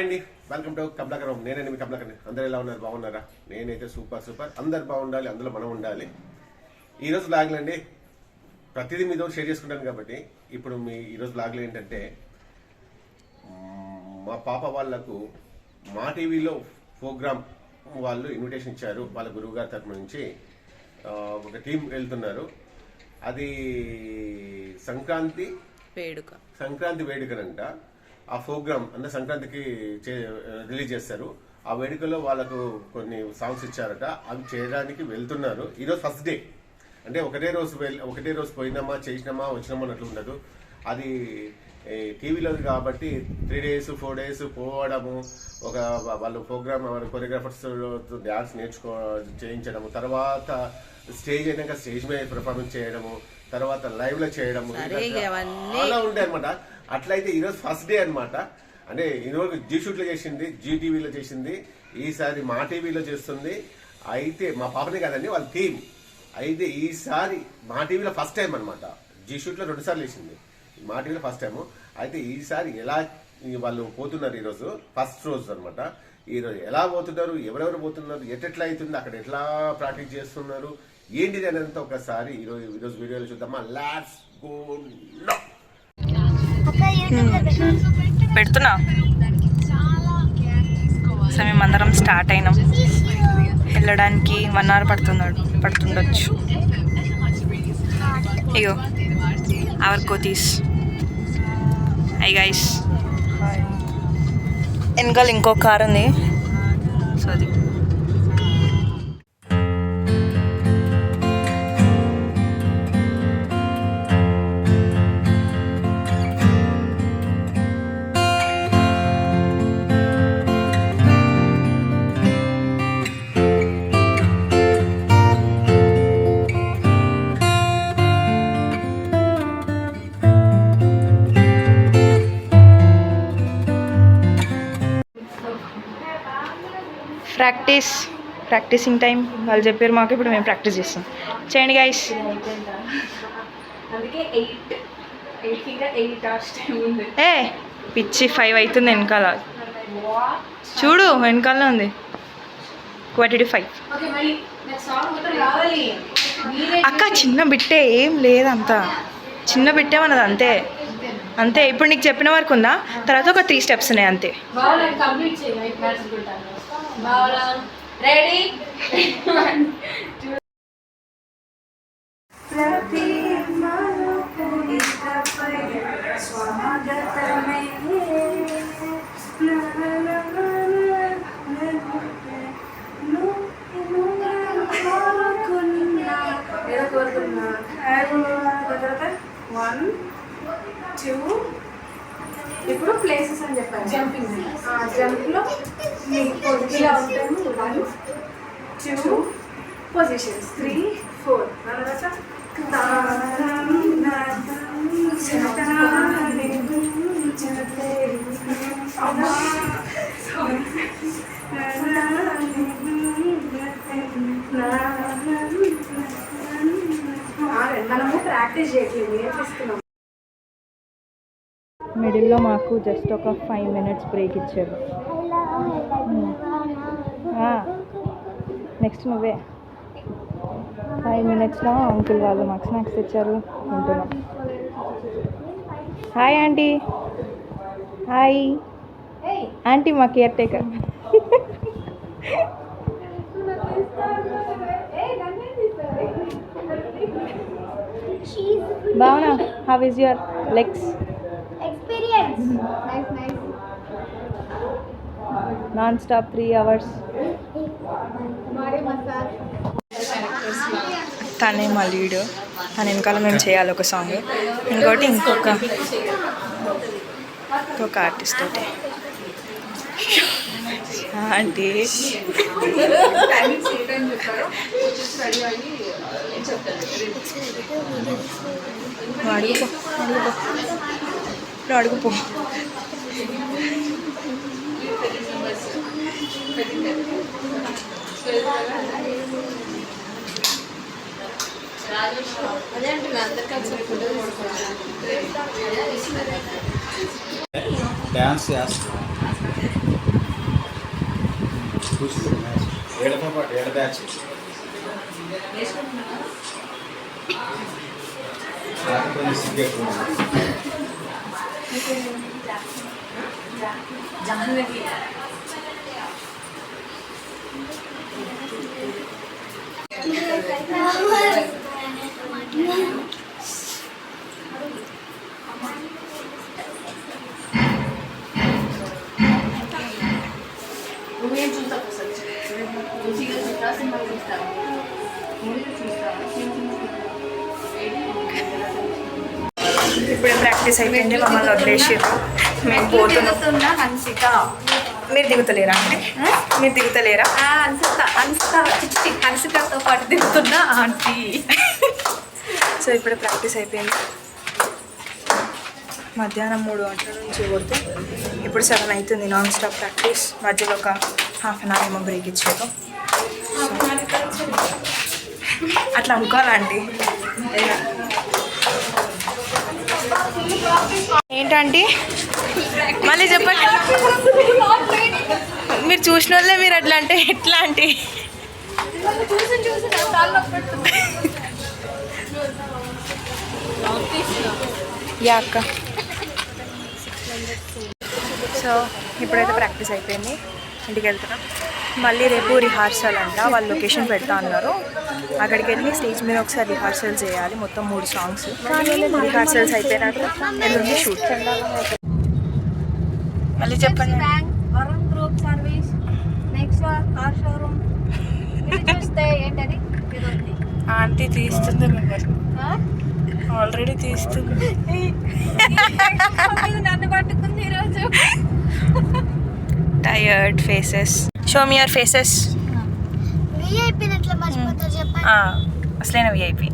Hi అండి welcome to Kamalakaram నేనండి మీ కమలాకర్ అందరు ఎలా ఉన్నారు? బాగున్నారా? నేనైతే సూపర్ సూపర్. అందరు బాగుండాలి అందులో మనం ఉండాలి. ఈరోజు బ్లాగ్లు అండి ప్రతిదీ మీతో షేర్ చేసుకుంటాను కాబట్టి ఇప్పుడు మీ ఈరోజు బ్లాగ్లు ఏంటంటే మా పాప వాళ్ళకు మా టీవీలో ప్రోగ్రామ్ వాళ్ళు ఇన్విటేషన్ ఇచ్చారు. వాళ్ళ గురువు గారి తరపు నుంచి ఒక టీం వెళ్తున్నారు. అది సంక్రాంతి వేడుక. సంక్రాంతి వేడుకనంట. ఆ ప్రోగ్రామ్ అంటే సంక్రాంతికి చే- రిలీజ్ చేస్తారు. ఆ వేడుకలో వాళ్ళకు కొన్ని సాంగ్స్ ఇచ్చారట. అవి చేయడానికి వెళ్తున్నారు. ఈరోజు ఫస్ట్ డే. అంటే ఒకటే రోజు ఒకటే రోజు పోయినామా చేసినామా వచ్చినామా అన్నట్లు ఉండదు. అది టీవీలో కాబట్టి త్రీ డేస్ ఫోర్ డేస్ పోవడము ఒక వాళ్ళు ప్రోగ్రామ్ కొరియోగ్రాఫర్స్ డ్యాన్స్ నేర్చుకో చేయించడము తర్వాత స్టేజ్ అయినాక స్టేజ్ మీద పెర్ఫార్మెన్స్ చేయడము తర్వాత లైవ్లో చేయడము చాలా ఉంటాయి అనమాట అట్లయితే ఈరోజు ఫస్ట్ డే అనమాట అంటే ఈరోజు జీ షూట్లో చేసింది జీ టీవీలో చేసింది ఈసారి మా టీవీలో చేస్తుంది. అయితే మా పాపనే కాదండి వాళ్ళ టీం అయితే ఈసారి మా టీవీలో ఫస్ట్ టైం అనమాట జీ షూట్లో రెండుసార్లు వేసింది మా టీవీలో ఫస్ట్ టైము అయితే ఈసారి ఎలా వాళ్ళు పోతున్నారు ఈరోజు? ఫస్ట్ రోజు అనమాట ఈరోజు ఎలా పోతున్నారు? ఎవరెవరు పోతున్నారు? ఎట్లా అవుతుంది? అక్కడ ఎట్లా ప్రాక్టీస్ చేస్తున్నారు? ఏంటిది అనేది ఒకసారి ఈరోజు ఈరోజు వీడియోలో చూద్దామా? లాస్ట్ గో నో పెడుతున్నా. సో మేము అందరం స్టార్ట్ అయినాం. వెళ్ళడానికి వన్ అవర్ పడుతున్నాడు పడుతుండొచ్చు. ఇగో అవర్ కోతీస్ ఐ గైస్ వెనకాల ఇంకో కార్ ఉంది. సో అది. Practice practising time. వాళ్ళు చెప్పారు మాకు ఇప్పుడు మేము ప్రాక్టీస్ చేస్తాం. చేయండి గైస్ ఏ పిచ్చి ఫైవ్ అవుతుంది వెనకాల. చూడు వెనకాల ఉంది. క్వాంటిటీ ఫైవ్ అక్క చిన్న బిట్టే ఏం లేదంతా. చిన్న బిట్టే మనది అంతే. అంతే ఇప్పుడు నీకు చెప్పిన వరకు ఉందా? తర్వాత ఒక త్రీ స్టెప్స్ ఉన్నాయి అంతే. బాగా కంప్లీట్ చేయి నైట్ మ్యాచ్ బాగా రెడీ వన్ టూ ఇప్పుడు ప్లేసెస్ అని చెప్పారు జంపింగ్ జంప్లో ఇలా ఉంటాను one two positions three four మనము ప్రాక్టీస్ చేయట్లేదు నేర్పిస్తున్నాం. మిడిల్లో మాకు జస్ట్ ఒక ఫైవ్ మినిట్స్ బ్రేక్ ఇచ్చారు. నెక్స్ట్ నువ్వే. ఫైవ్ మినిట్స్లో అంకుల్ వాళ్ళు మాకు స్నాక్స్ తెచ్చారు. తింటున్నాం. Hi auntie. హాయ్. ఆంటీ మా caretaker. బావునా how is your legs non stop three hours తనే మా లీడ్. తన వెనకాల మేము చేయాలి ఒక సాంగ్. ఇంకోటి ఇంకొక ఇంకొక ఆర్టిస్ట్ తోటి. ఆంటీ. అడుగుపో అడుగుపో నువ్వు అడుగుపో డ్యాన్స్ చేస్తాం ఏడతో పాటు ఏడ బ్యాచ్ జాహ్నవి నువ్వేం చూస్తావు అసలు చూస్తా సినిమా చూస్తా మూవీ చూస్తా ఇప్పుడు ప్రాక్టీస్ అయిపోయింది మమ్మల్ని వదిలేసి మేము పోతున్నాం. హన్సిక? మీరు దిగుతలేరా? అంటే మీరు దిగుతలేరా? చిచ్చి హన్సికతో పాటు తిరుగుతున్నా ఆంటీ. సో ఇప్పుడు ప్రాక్టీస్ అయిపోయింది. మధ్యాహ్నం మూడు గంటల నుంచి పోతే ఇప్పుడు సెవెన్ అవుతుంది నాన్ స్టాప్ ప్రాక్టీస్. మధ్యలో ఒక హాఫ్ అన్ అవర్ ఏమో బ్రేక్ ఇచ్చారు అట్లా అనుకోవాలండి. ఏంటంటే మళ్ళీ చెప్పండి. మీరు చూసిన వాళ్ళే మీరు అట్లా అంటే ఎట్లా అంటే చూసి చూసి నా కాళ్ళు నొప్పి పెడుతుంది. యా అక్క. సో ఇప్పుడైతే ప్రాక్టీస్ అయిపోయింది. ఇంటికి వెళ్తున్నాం. మళ్ళీ రేపు రిహార్సల్ అంట. వాళ్ళు లొకేషన్ పెడతా అన్నారు. అక్కడికి వెళ్ళి స్టేజ్ మీద ఒకసారి రిహార్సల్ చేయాలి. మొత్తం మూడు సాంగ్స్ రిహార్సల్స్ అయిపోయినాక ఎల్లుండి షూట్ మళ్ళీ చెప్పండి. Group service next car showroom ఇది చూస్తే ఏంటది? ఇది ఆంటీ తీస్తుంది ఆ? ఆల్రెడీ తీస్తుంది. నన్ను పట్టుకుంది ఈరోజు. Tired faces show me your faces అసలైన విఐపి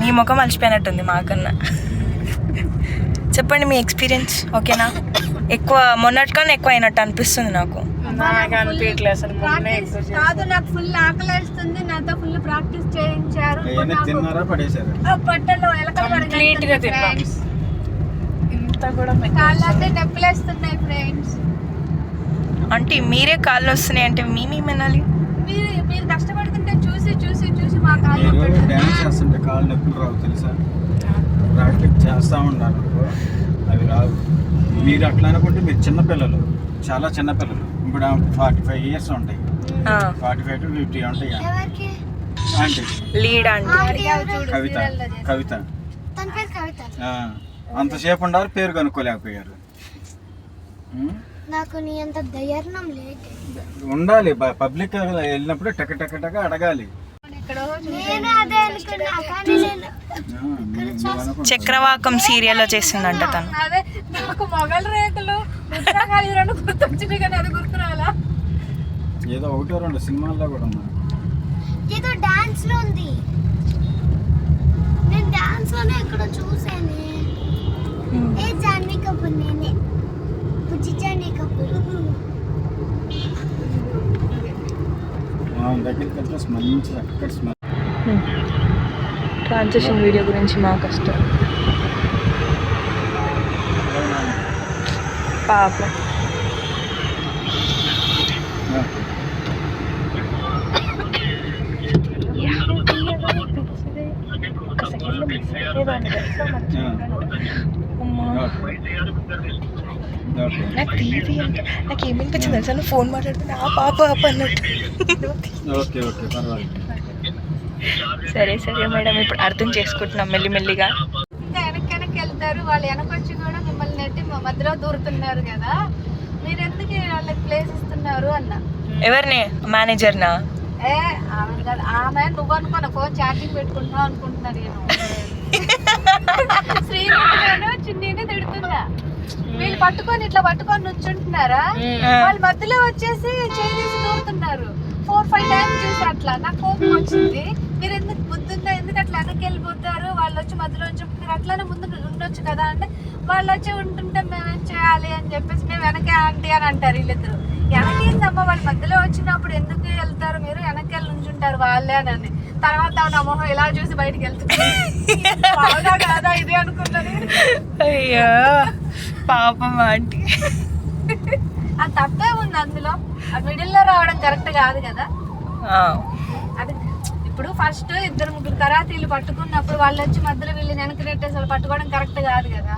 మీ ముఖం మర్చిపోయినట్టుంది మాకన్నా. చెప్పండి మీ ఎక్స్పీరియన్స్ ఓకేనా ఎక్కువ మొన్నటికన్నా ఎక్కువ అయినట్టు అనిపిస్తుంది నాకు. ప్రాక్టీస్ కాదు నాకు ఫుల్ ఆకలి వేస్తుంది నాతో ఫుల్ ప్రాక్టీస్ చేయించారు. ఇప్పుడు అవన్నీ నాకు తిన్నారా? పడేశారు? ఆ బట్టలు ఎలకలు Complete గా తిన్నా. ఫ్రెండ్స్ ఇంత కూడా కాళ్ళంతా నొప్పులేస్తున్నాయి ఫ్రెండ్స్ అంటే మీరే కాళ్ళు వస్తున్నాయి అంటే మీ మీ మెనాలి? మీరు మీరు కష్టపడుతుంటే చూసి చూసి చూసి మా కాళ్ళు మీరు నొప్పులు డ్యాన్స్ చేస్తుంటే కాళ్ళు నొప్పులు రావు తెలుసా? ప్రాక్టీస్ చేస్తూ ఉండాలి అవి రావు. మీరు అట్లా అనుకుంటే మీరు చిన్నపిల్లలు చాలా చిన్నపిల్లలు ఇప్పుడు ఫార్టీ ఫైవ్ ఇయర్స్ ఉంటాయి. ఫార్టీ ఫైవ్ టు ఫిఫ్టీ ఉంటాయి ఆంటీ లీడ్ కవిత. కవిత. తన పేరు కవిత. ఆ, అంతసేపు ఉండాలి పేరు కనుక్కోలేకపోయారు. ఉం? నాకు నీ అంత ధైర్యం లేదు. ఉండాలి పబ్లిక్ వెళ్ళినప్పుడు టక టక టక అడగాలి. అనుకుంటారు. చక్రవాకం సీరియల్లో చేసిందంట తను. అదే నాకు మొగల రేకులు ఉత్తరాఖండ్ రెండు గుర్తొచ్చింది కానీ అది గుర్తురాలా ఏదో ఒకటో రెండు సినిమాల్లో కూడా ఉన్నారు ఏదో డాన్స్లో ఉంది. నేను డాన్స్లోనే ఇక్కడ చూసాను ఏ జాన్వీ కపూర్ నేనే. బుజ్జి జాన్వీ కపూర్. మా దగ్గరికి వెళ్తే మంచి అక్కడ స్మెల్ ట్రాన్సాక్షన్ వీడియో గురించి మా కష్టం. పాపం. నాకు టీవీ అంటే నాకు ఏమనిపించింది తెలుసా? ఫోన్ మాట్లాడుతున్నా ఆ పాప అన్నట్టు. ఓకే ఓకే పర్వాలేదు. సరే సరే మేడం ఇప్పుడు అర్థం చేసుకుంటున్నాం మెల్లిమెల్లిగా. ఇంకా వెనక్కి వెనక్కి వెళ్తారు వాళ్ళు వెనకొచ్చి కూడా మిమ్మల్ని నెట్టి మా మధ్యలో దూరుతున్నారు కదా. మీరు ఎందుకు వాళ్ళకి ప్లేస్ ఇస్తున్నారు అన్న? ఎవరిని? మేనేజర్నా? ఏ ఆమె కాదు ఆమె నువ్వు అనుకున్న ఫోన్ ఛార్జింగ్ పెట్టుకుంటున్నావు అనుకుంటున్నా నేను శ్రీనిధిగాను చిన్నీని తిడుతున్నా వీళ్ళు పట్టుకొని ఇట్లా పట్టుకొని నుంచుంటున్నారా? వాళ్ళ మధ్యలో వచ్చేసి చేసి దూరుతున్నారు. ఫోర్ ఫైవ్ టైమ్స్ చూసి అట్లా. నాకు కోపం వచ్చింది. మీరు ఎందుకు బుద్ధుందా? ఎందుకు అట్లా వెనక్కి వెళ్ళిపోతారు? వాళ్ళు వచ్చి మధ్యలో ఉంచి మీరు అట్లానే ముందు ఉండొచ్చు కదా అంటే వాళ్ళు వచ్చి ఉంటుంటే మేమేం చేయాలి అని చెప్పేసి మేము వెనకే ఆంటీ అని అంటారు వీళ్ళిద్దరు. వెనకేందమ్మా వాళ్ళ మధ్యలో వచ్చినప్పుడు ఎందుకు వెళ్తారు? మీరు వెనక్కి వెళ్ళి ఉంచుంటారు వాళ్ళే అని తర్వాత నా మొహం ఇలా చూసి బయటికి వెళ్తుంది. అవునా కాదా ఇది అనుకున్నది? అయ్యో పాపం ఆంటీ. ఆ తప్పే ఉంది అందులో. మిడిల్లో రావడం కరెక్ట్ కాదు కదా. అది ఇప్పుడు ఫస్ట్ ఇద్దరు ముగ్గురు కరాతీలు పట్టుకున్నప్పుడు వాళ్ళు వచ్చి మధ్యలో వీళ్ళని వెనక్కి నెట్టేసి వాళ్ళు పట్టుకోవడం కరెక్ట్ కాదు కదా.